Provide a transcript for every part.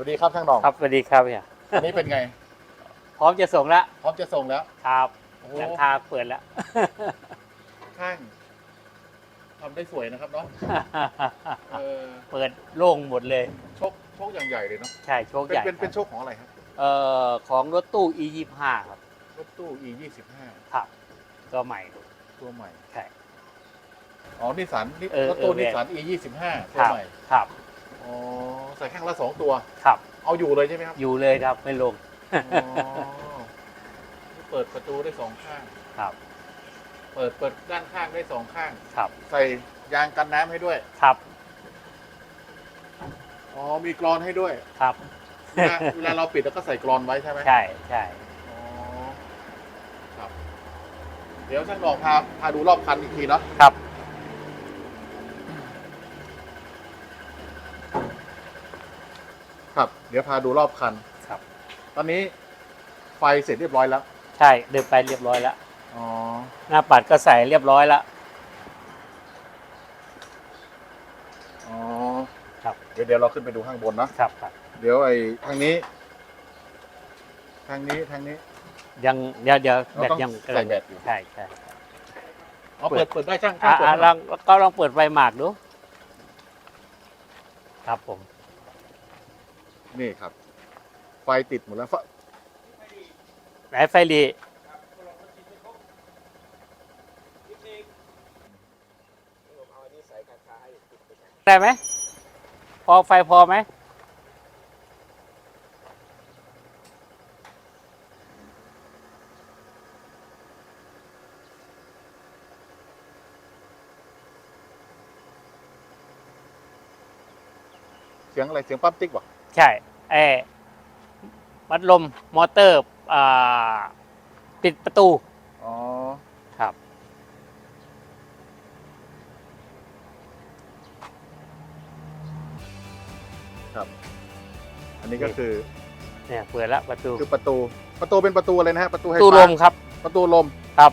วัสดีครับช่างหน่องครับสวัสดีครับเนี่ยอันนี้เป็นไง พร้อมจะส่งแล้วพร้อมจะส่งแล้วครับโอ้หลังคาเปิดแล้ว ข้างทำได้สวยนะครับเนาะเออเปิดโล่งหมดเลยโชคโชคอย่างใหญ่เลยเนาะใช่โชคเป็นใหญ่เป็นเป็นคโชรับคของอะไรครับเอ่อของรถตู้ e 2 5 ครับรถตู้ e 2 5ครับตัวใหม่ตัวใหม่ใช่ อ๋อนิสสันเออรถตู้เออนิสสัน e 2 5คตัวรับใหม่ครับ อ๋อใส่ข้างละสองตัว ครับ เอาอยู่เลยใช่ไหมครับอยู่เลยครับไม่ลง อ๋อเปิดประตูได้สองข้าง ครับ เปิดเปิดด้านข้างได้สองข้าง ครับ ใส่ยางกันน้ำให้ด้วย ครับ อ๋อ มีกรอนให้ด้วยครับ เวลาเวลาเราปิดแล้วก็ใส่กรอนไว้ใช่ไหมใช่ใช่อ๋อครับ เดี๋ยวช่างหลองพาพาดูรอบคันอีกทีเนาะ ครับ ครับ เดี๋ยวพาดูรอบคัน ครับ ตอนนี้ไฟเสร็จเรียบร้อยแล้ว ใช่เดินไปเรียบร้อยแล้ว อ๋อ หน้าปัดก็ใส่เรียบร้อยแล้ว อ๋อครับ เดี๋ยวเดี๋ยวเราขึ้นไปดูข้างบนเนาะครับครับ เดี๋ยวไอ้ทางนี้ ทางนี้ทางนี้ ยังเดี๋ยวเดี๋ยวเราแบตต้องยังใส่แบตอยู่ ใช่ใช่อ๋อเปิดเปิดได้ช่างอะช่างเปิดอะให้หลน่ออยงก็ลองเปิดไฟหมากดู ครับผม นี่ครับ ไฟติดหมดแล้วไฟไหนไฟรีได้ไหม พอไฟพอไหม เสียงอะไร เสียงปั๊มติ๊กบ่ ใช่ไอ้วัดลมมอเตอร์อ่าปิดประตู อ๋อครับครับ อันนี้ก็คือเนี่ยเปิดแล้วประตูคือประตู ประตูเป็นประตูอะไรนะฮะ ประตูปให้ระตูลมครับ ประตูลมครับ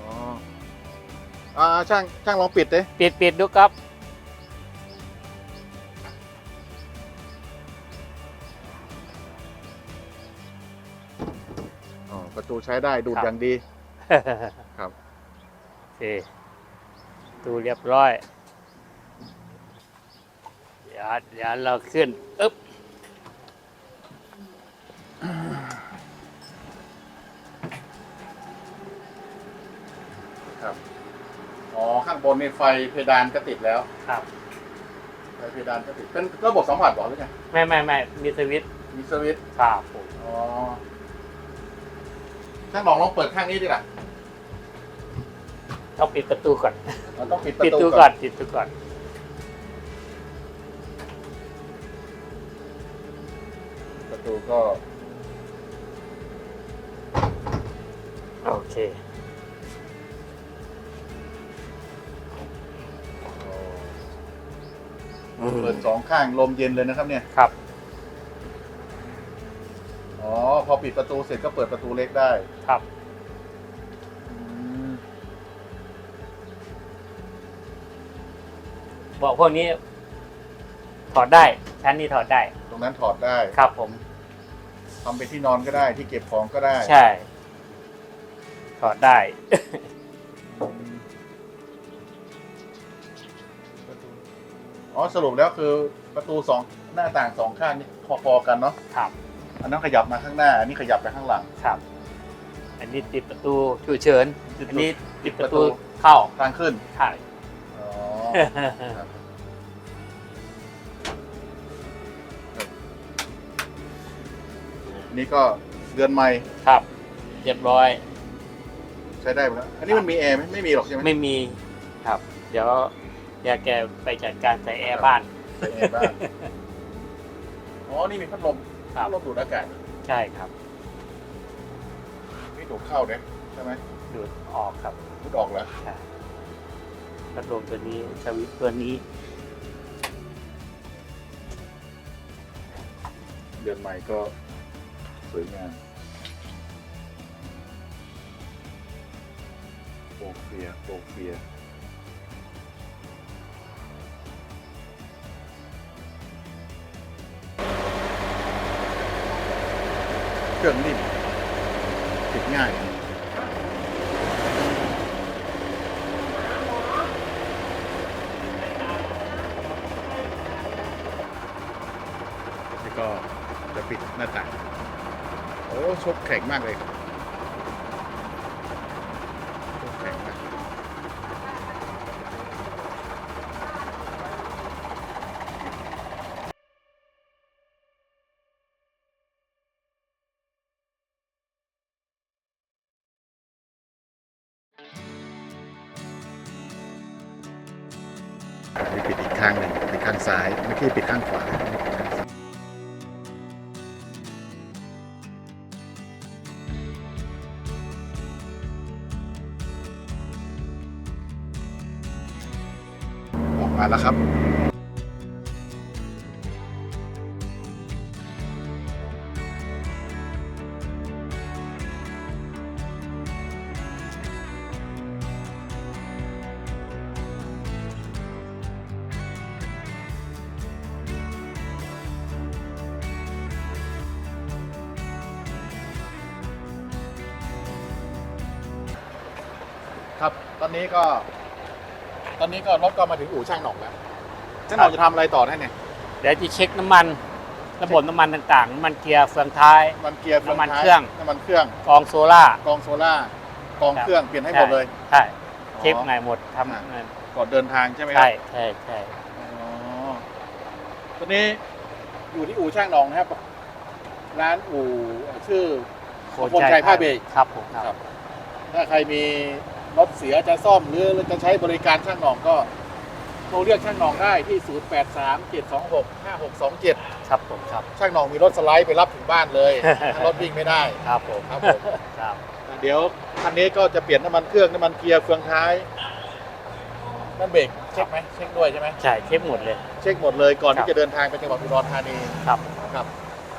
อ๋ออ่าช่างช่างลองปิดดิปิดปิดดูครับ ตูใช้ได้ดูดครับอย่างดี ครับ โอเคตูเรียบร้อย เดี๋ยวเดี๋ยวเราขึ้นอึ๊บครับ อ๋อ ข้างบนนี่ไฟเพดานก็ติดแล้ว ครับ ไฟเพดานก็ติด เป็นระบบสัมผัสบอกหรือไง ไม่ไม่ไม่มีสวิตช์มีสวิตช์ครับผม อ๋อ ช่างลองลองเปิดข้างนี้ดิล่ะต้องปิดประตูก่อน เราต้องปิดประปิดตูตูก่ก่ออนนปิดตูก่อน ประตูก็โอเค เปิดสองข้างลมเย็นเลยนะครับเนี่ย ครับ อ๋อพอปิดประตูเสร็จก็เปิดประตูเล็กได้ ครับอืมเบอกพวกนี้ ถอดได้ ชั้นนี้ถอดได้ ตรงนั้นถอดได้ครับผม ทำเป็นที่นอนก็ได้ที่เก็บของก็ได้ใช่ ถอดได้อืมอ๋อสรุปแล้วคือประตูสองหน้าต่างสองข้างนี่พอๆกันเนาะครับ อันนั้นขยับมาข้างหน้า อันนี้ขยับไปข้างหลัง ครับ อันนี้ติดประตูฉุกเฉินติดอันนี้ติติดดปประระตูตูเข้าทางขึ้นใช่อ๋อครับนี่ก็เดือนใหม่ครับ เรียบร้อย ใช้ได้หมดแล้ว อันนี้มันมีแอร์ไหมไม่มีหรอกใช่ไหมไม่มีครับ เดี๋ยวเดี๋ยวแกไปจัดการใส่แอร์บ้านใช้แอร์บ้างอ๋อ นี่มีพัดลม ครัพับดลมดูดอากาศใช่ครับ นี่ดูดเข้าเนี่ยใช่ไหมดูดออกครับดูดออกแล้วใช่พัดลมตัวนี้สวิตช์ตัวนี้เดือนใหม่ก็สวยงามโปกเฟียโปกเฟีย เครื่องนิ่มติดง่ายแล้วก็จะปิดหน้าต่างโอ้ชกแข็งมากเลยครับ ซ้ายเมื่อกี้ปิดข้างขวาออกมาแล้วครับ ตอนนี้ก็ ตอนนี้ก็รถก็มาถึงอู่ช่างหนองแล้วช่างหนองจะทำอะไรต่อได้เนี่ยเดี๋ยวจะเช็คน้ำมัน ระบบน้ำมันต่างๆน้ำมันเกียร์เฟืองท้ายมันเกียร์น้ำมันท้ายเครื่อง น้ำมันเครื่องกองโซล่า กองโซล่ากองเครื่องเปลี่ยนให้หมดเลยใช่เช็คอ๋อใหม่หมดอ่าทำเงินก่อนเดินทางใช่ไหมครัใช่ใช่ใช่อ๋อตอนนี้อยู่ที่อู่ช่างหนองนะครับ ร้านอู่ชื่อโคพลชัยผ้าเบรกครับผมคครัรับบถ้าใครมี รถเสียจะซ่อมหรือจะใช้บริการช่างหนองก็โทรเรียกช่างหนองได้ที่ 0837265627 ครับผมครับช่างหนองมีรถสไลด์ไปรับถึงบ้านเลยถ้ารถวิ่งไม่ได้ ครับผมครับผม ครับเดี๋ยวคันนี้ก็จะเปลี่ยนน้ำมันเครื่องน้ำมันเกียร์เฟืองท้ายนั่นเบรกเช็คไหมเช็คด้วยใช่ไหมใช่เช็คหมดเลย เช็คหมดเลยก่อนครัที่บจะเดินทางไปจังหวัดอุดรธานีครับครับ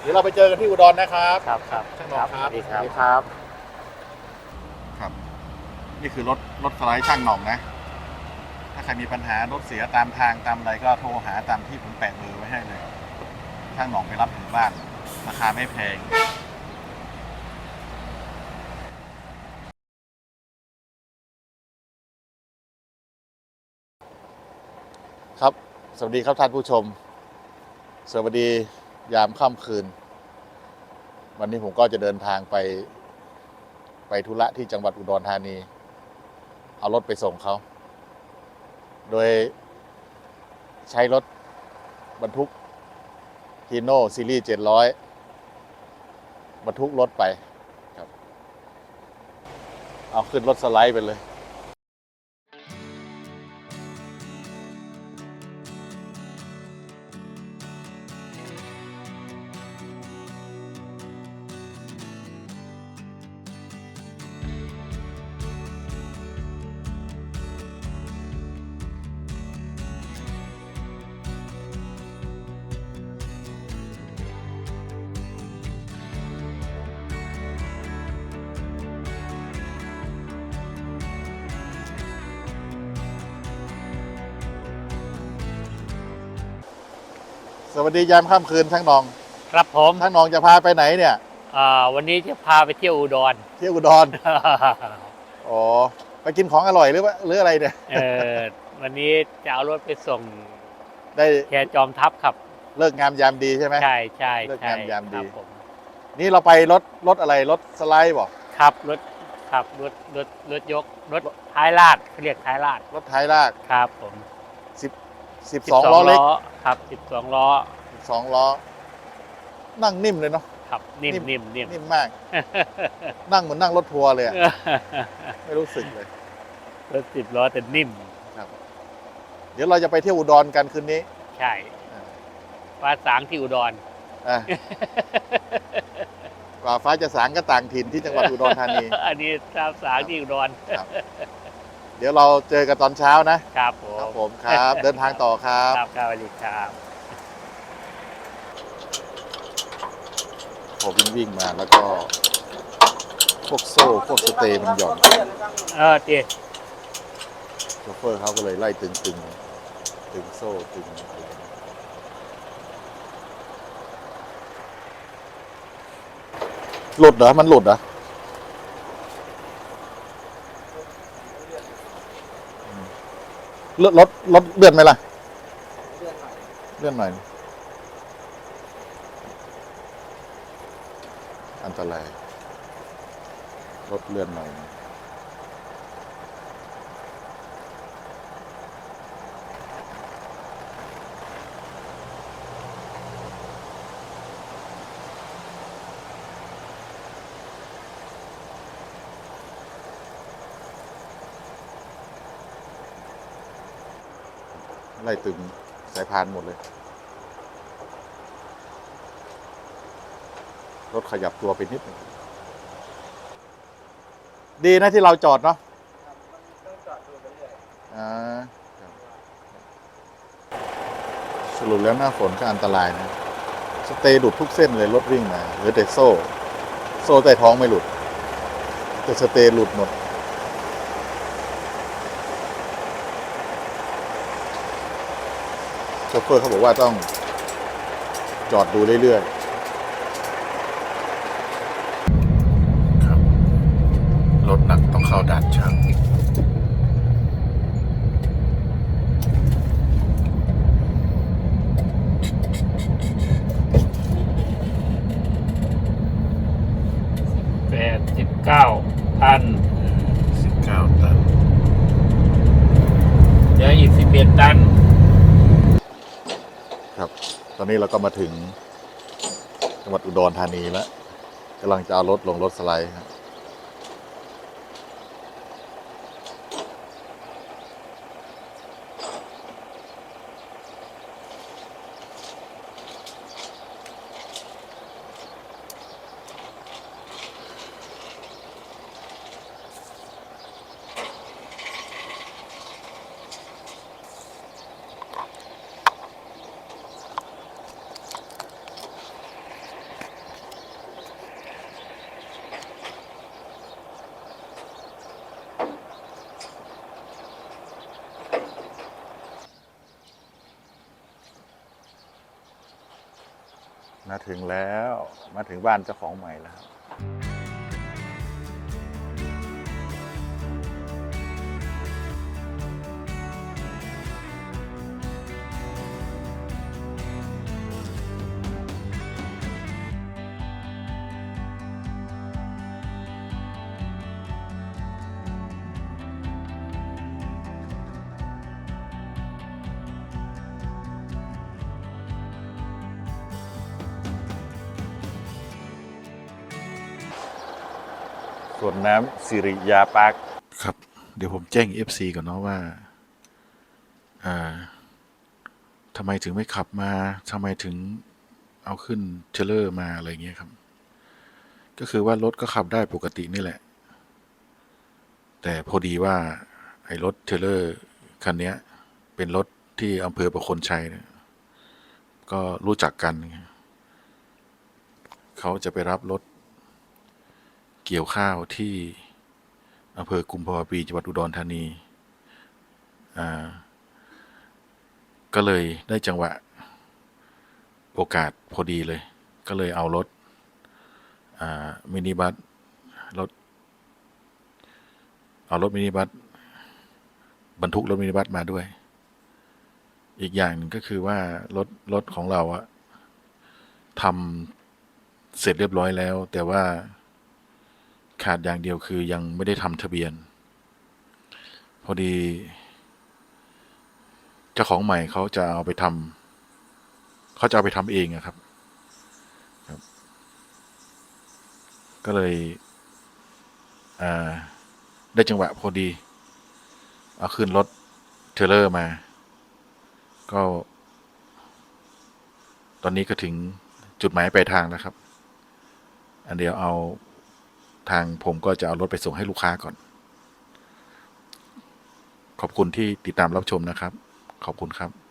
เดี๋ยวเราไปเจอกันที่อุดรนะครับ ครับครับช่างหนองครับสวัสดีครับครับครับ นี่คือรถรถสไลด์ช่างหน่องนะ ถ้าใครมีปัญหารถเสียตามทางตามอะไรก็โทรหาตามที่ผมแปะเบอร์ไว้ให้เลย ช่างหน่องไปรับถึงบ้าน ราคาไม่แพงครับ สวัสดีครับท่านผู้ชม สวัสดียามค่ำคืน วันนี้ผมก็จะเดินทางไป ไปธุระที่จังหวัดอุดรธานี เอารถไปส่งเขา โดยใช้รถบรรทุกฮีโน่ซีรีส์700 บรรทุกรถไปครับ เอาขึ้นรถสไลด์ไปเลย สวัสดียามค่ำคืนช่างนองครับผมช่างนองจะพาไปไหนเนี่ยอ่าวันนี้จะพาไปเที่ยวอุดร เที่ยวอุดรอ๋อไปกินของอร่อยหรือว่าหรืออะไรเนี่ยเออวันนี้จะเอารถไปส่งได้แคจอมทัพครับ เลิกงามยามดีใช่ไหมใช่ใช่เลิกใช่งามยามดีครับผมนี่เราไปรถรถอะไรรถสไลด์บอกครับรถครับรถรถรถยกรถท้ายลาดเขาเรียกท้ายลาดรถท้ายลากครับผม 12 ล้อเล็ก ครับสิบสองล้อ12 ล้อ นั่งนิ่มเลยเนาะ ครับนิ่มนิ่มนิ่มนิ่มนิ่มมาก นั่งเหมือนนั่งรถทัวร์เลยอะไม่รู้สึกเลย รถสิบล้อแต่นิ่มครับเดี๋ยวเราจะไปเที่ยวอุดรกันคืนนี้ใช่อ่าฟ้าสางที่อุดร อะกว่าฟ้าจะสางก็ต่างถิ่นที่จังหวัดอุดรธานี อันนี้ฟ้าสางที่อุดร ครับ เดี๋ยวเราเจอกันตอนเช้านะ ครับผครับมผมครับ เดินทางต่อครับ ครับครับสวัสดีครับพอวิ่งวิ่งมาแล้วก็ พวกโซ่พวกสเตย์มันหย่อนเออตีโชเฟอร์เขาก็เลยไล่ตึงตึงตึงโซ่ตึงอะไรหลุดเหรอ มันหลุดเหรออื เลือดลดลดเลื่อนไหมล่ะ เลื่อนหน่อยเลื่อนหน่อย อันตรายลดเลื่อนหน่อย ไล่ตึงสายพานหมดเลย รถขยับตัวไปนิดหนึงดีนะที่เราจอดเนาะครับมันต้องจอดดูไปเรื่อยอ่าครับสรุปแล้วหน้าฝนก็อันตรายนะ สเตย์หลุดทุกเส้นเลยรถวิ่งมาเหลือแต่โซ่ โซ่ใต้ท้องไม่หลุด แต่สเตย์หลุดหมด ชเฟอร์เขาบอกว่าต้องจอดดูเรื่อยๆ ครับ รถหนักต้องเข้าด่านช่าง แปดสิบเก้าพัน สิบเก้าตัน เดี๋ยวอีกสิบเอ็ดตัน ครับ ต อนนี้เราก็มาถึงจังหวัดอุดรธานีแล้วกำลังจะเอารถลงรถสไลด์ครับ มาถึงแล้ว มาถึงบ้านเจ้าของใหม่แล้ว วนน้ำสิริยาปาร์คครับ เดี๋ยวผมแจ้ง FC ก่อนเนาะว่า อ่าทำไมถึงไม่ขับมาทำไมถึงเอาขึ้นเทเลอร์มาอะไรเงี้ยครับ ก็คือว่ารถก็ขับได้ปกตินี่แหละ แต่พอดีว่า ไอ้รถเทเลอร์คันเนี้ย เป็นรถที่อำเภอประโคนชัยเนี่ยก็รู้จักกัน เขาจะไปรับรถ เกี่ยวข้าวที่อำเภอกุมภาวะปีจังหวัดอุดรธานี ก็เลยได้จังหวะโอกาสพอดีเลย ก็เลยเอารถมินิบัสรถเอารถมินิบัสบรรทุกรถมินิบัสมาด้วย อีกอย่างหนึ่งก็คือว่ารถรถของเราอะทำเสร็จเรียบร้อยแล้ว แต่ว่า ขาดอย่างเดียวคือยังไม่ได้ทำทะเบียน พอดี เจ้าของใหม่เขาจะเอาไปทำเขาจะเอาไปทำเองอะครับครับ ก็เลยได้จังหวะพอดี เอาขึ้นรถเทเลอร์มา ก็ ตอนนี้ก็ถึงจุดหมายปลายทางแล้วครับ อันเดียวเอา ทางผมก็จะเอารถไปส่งให้ลูกค้าก่อน ขอบคุณที่ติดตามรับชมนะครับ ขอบคุณครับ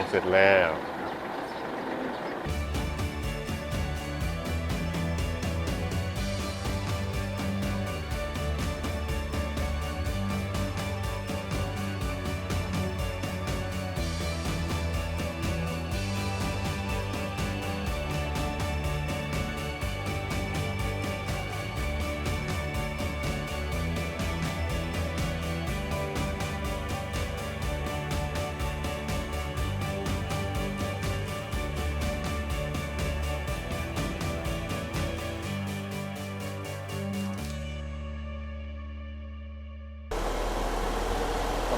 งเสร็จแล้ว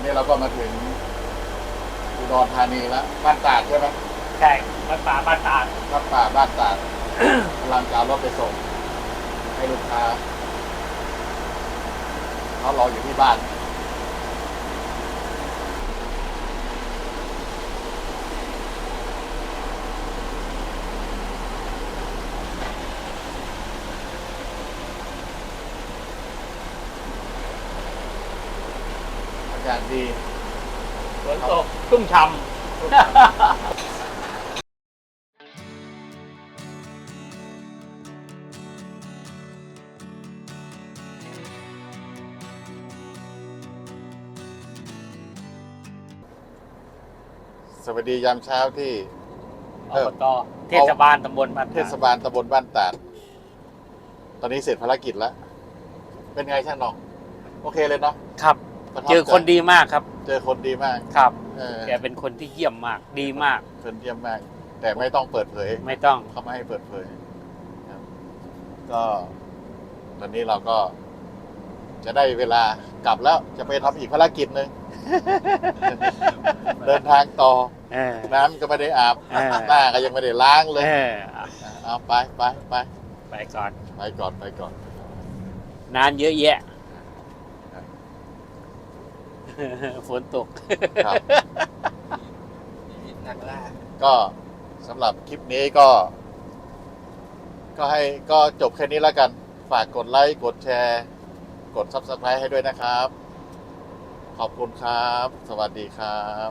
นนี้เราก็มาถึงอุดรธานีแล้วบ้านตาดใช่ไหมใช่วัดป่าบ้านตาดบ้านป่าบ้านตาดกำลังจะเอารถไปส่ง ให้ลูกค้าเขารออยู่ที่บ้าน อากาศดีฝนตกชุ่มฉ่ำสวัสดียามเช้าที่อบตเทศบาลตำบลบ้านเทศบาลตำบลบ้านตาด ตอนนี้เสร็จภารกิจแล้ว เป็นไงช่างหน้อง โอเคเลยเนาะ ครับ ประทับเจอคนใจดีมากครับ เจอคนดีมากครับ เออแกเป็นคนที่เยี่ยมมาก ดีมาก คนเยี่ยมมาก แต่ไม่ต้องเปิดเผยไม่ต้อง เขาไม่ให้เปิดเผยครับ ก็ ตอนนี้เราก็ จะได้เวลากลับแล้วจะไปทำอีกภารกิจหนึ่ง เดินทางต่อ เออ น้ำก็ไม่ได้อาบเออ หน้าก็ยังไม่ได้ล้างเลย เออเอาไปไปไปไปก่อน ไปก่อนไปก่อน นานเยอะแยะครับ ฝนตก ครับนิดนักล่าก็สำหรับคลิปนี้ก็ ก็ให้ก็จบแค่นี้แล้วกัน ฝากกดไลค์ กดแชร์ กด Subscribe ให้ด้วยนะครับ ขอบคุณครับ สวัสดีครับ